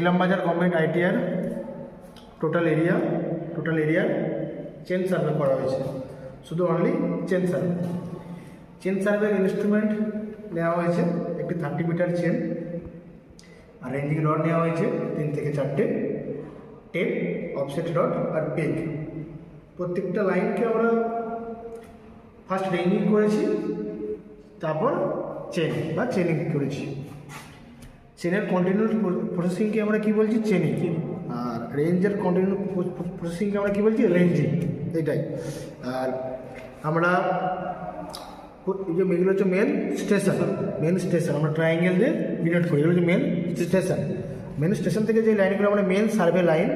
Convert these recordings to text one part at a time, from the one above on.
Ilambazar government ITR total area total এরিয়ার chain survey করা হয়েছে। শুধু অনলি চেন সার্ভে চেন সার্ভের ইনস্ট্রুমেন্ট নেওয়া হয়েছে, একটি থার্টি মিটার চেন আর রেঞ্জিং রড নেওয়া হয়েছে, তিন থেকে চারটে। টেপ অফসেট রড আর পেগ প্রত্যেকটা লাইনকে আমরা ফার্স্ট রেঞ্জিং করেছি, তারপর চেন বা চেনিং করেছি। চেনের কন্টিনিউ প্রসেসিংকে আমরা কি বলছি? চেনিং। আর রেঞ্জের কন্টিনিউ প্রসেসিংকে আমরা কি বলছি? রেঞ্জিং এটাই। আর আমরা এই যে এগুলো হচ্ছে মেন স্টেশন মেন স্টেশন আমরা ট্রায়াঙ্গেল দিয়ে ডিনোট করি। এগুলো হচ্ছে মেন স্টেশন মেন স্টেশন থেকে যে লাইনগুলো আমরা মেন সার্ভে লাইন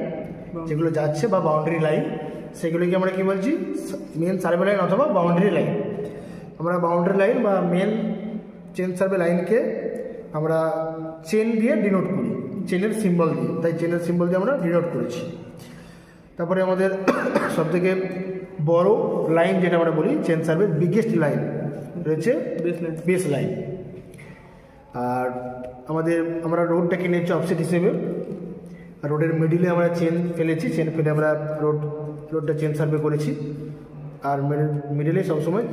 যেগুলো যাচ্ছে বা বাউন্ডারি লাইন সেগুলোকে আমরা কি বলছি? মেন সার্ভে লাইন অথবা বাউন্ডারি লাইন আমরা বাউন্ডারি লাইন বা মেন চেন সার্ভে লাইনকে আমরা চেন দিয়ে ডিনোট করি। চেনের সিম্বল দিয়ে। তাই চেনের সিম্বল দিয়ে আমরা ডিনোট করেছি। তারপরে আমাদের সবথেকে বড় লাইন যেটা আমরা বলি চেন সার্ভের বিগেস্ট লাইন রয়েছে. বেস লাইন আর আমাদের আমরা রোডটা কিনেছি অফসেট হিসেবে। আর রোডের মিডিলে আমরা চেন ফেলেছি। চেন ফেলে আমরা রোড রোডটা চেন সার্ভে করেছি। আর মিডিলে সবসময়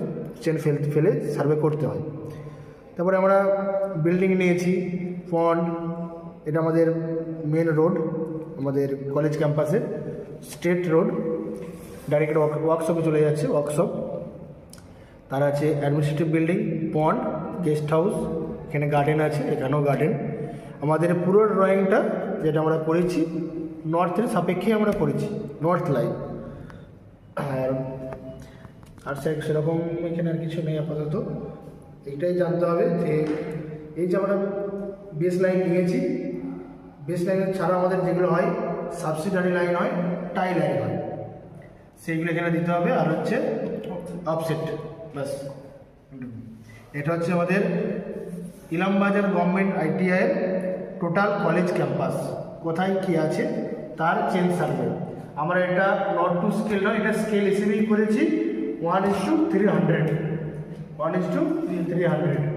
চেন ফেল ফেলে সার্ভে করতে হয়। তারপরে আমরা বিল্ডিং নিয়েছি পন্ড এটা আমাদের মেন রোড আমাদের কলেজ ক্যাম্পাসে স্টেট রোড ডাইরেক্ট ওয়ার্কশপে চলে যাচ্ছে ওয়ার্কশপ তার আছে administrative building pond guest house এখানে গার্ডেন আছে, এখানেও গার্ডেন আমাদের পুরো ড্রয়িংটা যেটা আমরা করেছি নর্থের সাপেক্ষে আমরা করেছি নর্থ লাইন আর আর সেরকম এখানে আর কিছু নেই আপাতত। এইটাই জানতে হবে যে এই যে আমরা বেস লাইন নিয়েছি বেস লাইনের ছাড়া আমাদের যেগুলো হয় সাবসিডারি লাইন হয় টাই লাইন হয়। সেইগুলো এখানে দিতে হবে, আর হচ্ছে অফসেট ব্যাস। এটা হচ্ছে আমাদের ইলামবাজার গভর্নমেন্ট আইটিআইয়ের টোটাল কলেজ ক্যাম্পাস কোথায় কী আছে, তার চেন সার্ভে আমরা এটা নট টু স্কেল নয়, এটা স্কেল হিসেবেই করেছি। One is to three hundred one is to three hundred